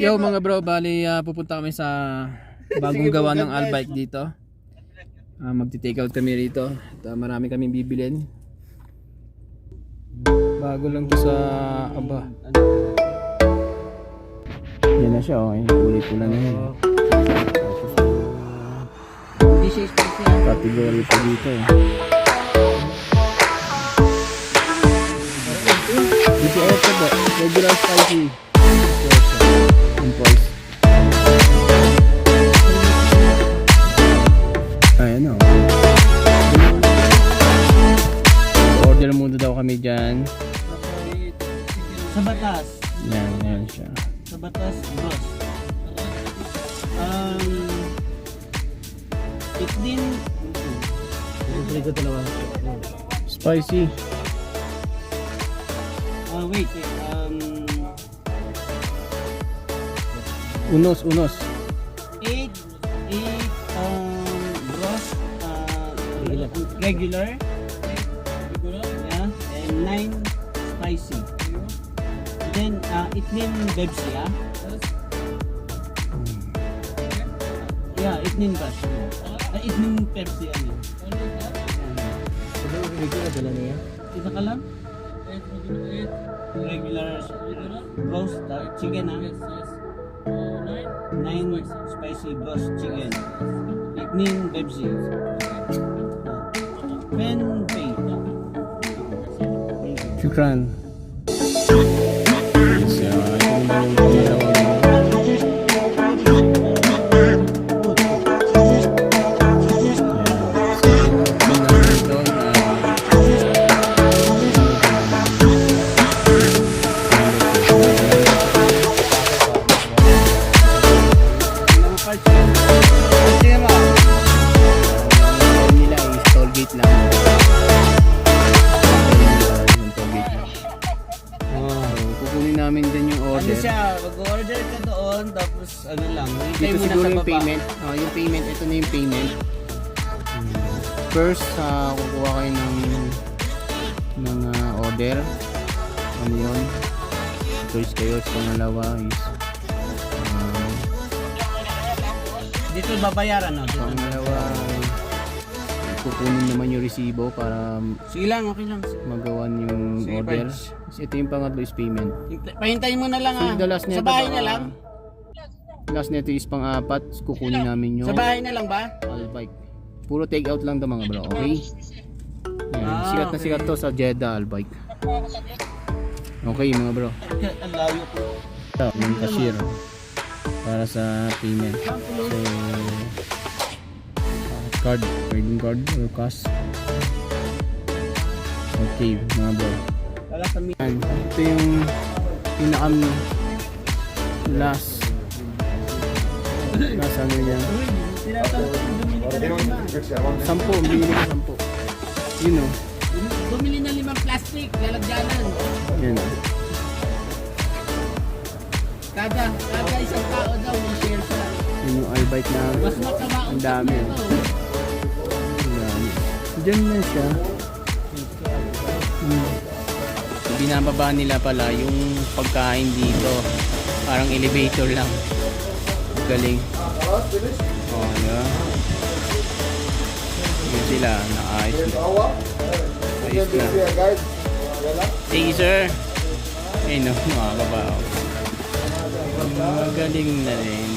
Yo mga bro, bali ah, pupunta kami sa bagong gawa ng Albike dito. Ah, magti-take out kami rito. At, ah, marami kaming bibilin. Bago lang to sa aba. Yan na siya, okay. Ulit ko lang yan. Category pa dito eh. Dito ito ba? Regular spicy. Ayan o. Order muna daw kami dyan. Sa batas. Yan, yan siya. Sa batas, bros. Um, it din... Spicy. Ah, wait, wait. Um, Unos, unos. Regular. Yeah, and 9 spicy. Then, uh, it din Bebsi, ah? Yeah, it din Bash. Ah, it din Pepsi, ano? Regular dala niya. Kita ka lang? Regular roast uh, chicken, ah? 9 spicy roast chicken. It din Bebsi. Shukran. Kukunin namin din yung Ano order. siya, mag-order ka doon, tapos ano lang, hintay Dito mo na siguro sa yung baba. payment. Oh, yung payment, ito na yung payment. First, ah, kukuha kayo ng ng ah, order. Ano yun? Choice kayo. Sa pangalawa is ah, Dito babayaran, no? Dito. Kukunin naman yung resibo para Sige lang, okay lang. magawan yung Sige, order. Pards. Ito yung pangatlo is payment. Hintay- Pahintayin mo na lang, ah. The last Sa bahay na baka- lang? Last nito is pang-apat. Kukunin namin yung Sa bahay na lang ba? Albike. Puro take out lang to mga bro, okay? Yan, Ah, sikat na okay. sikat to sa Jeddah Albike. Okay mga bro. Ang layo ko. Ito, yung cashier. Para sa payment. So, card, trading card or cash. Okay mga bro. Sa Yan, ito yung pinakam last last ano yan ko, bumili ka sampo, sampo yun o, Bumili na limang plastic, lalagyanan. yan o Kada, kada isang tao daw, may share siya. yun yung albike na Mas makabaon Ang dami, sa ito. Dyan na siya hmm. binababa nila pala yung pagkain dito parang elevator lang Ang galing oh ba yun sila naayos na ayos na Thank you, sir. Ayun, no, makakaba ako. Magaling na rin.